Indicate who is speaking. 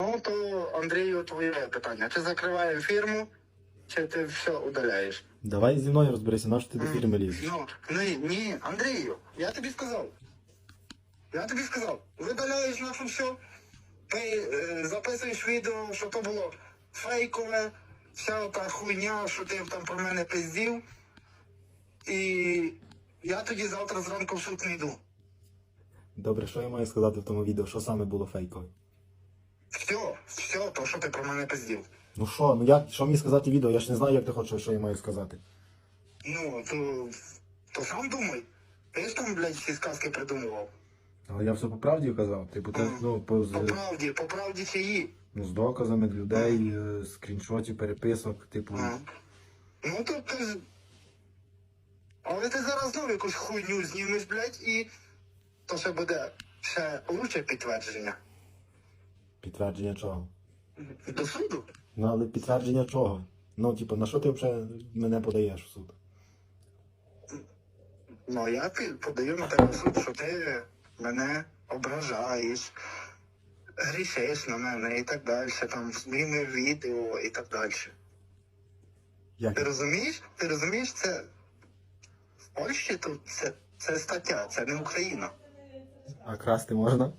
Speaker 1: Ну, то Андрію твоє питання. Чи закриваємо фірму, чи ти все удаляєш?
Speaker 2: Давай зі мною розберися, на що ти до фірми лізеш?
Speaker 1: Ну, ні, ні, Андрію, я тобі сказав. Я тобі сказав, видаляєш наше все, ти е, записуєш відео, що то було фейкове, вся та хуйня, що ти там про мене пиздів. І я тоді завтра зранку в суд не йду.
Speaker 2: Добре, що я маю сказати в тому відео, що саме було фейкове?
Speaker 1: Все, все, то, що ти про мене пиздів.
Speaker 2: Ну що, ну як, що мені сказати відео? Я ж не знаю, як ти хочеш, що я маю сказати.
Speaker 1: Ну, то, то сам думай. Ти ж там, блядь, всі сказки придумував.
Speaker 2: Але я все по правді казав. Типу, ти, ну, по, з,
Speaker 1: По правді, по правді чиї.
Speaker 2: ну, з доказами людей, е, скріншотів, переписок, типу.
Speaker 1: А. Ну то ти. ж- Але ти зараз знову якусь хуйню знімеш, блядь, і то ще буде ще лучше підтвердження.
Speaker 2: Підтвердження чого?
Speaker 1: До суду.
Speaker 2: Ну, але підтвердження чого? Ну, типу, на що ти взагалі мене подаєш в суд?
Speaker 1: Ну я подаю на тебе в суд, що ти мене ображаєш, грішиш на мене і так далі, там зміни відео і так далі.
Speaker 2: Як?
Speaker 1: Ти розумієш? Ти розумієш, це в Польщі тут це, це стаття, це не Україна.
Speaker 2: А красти можна?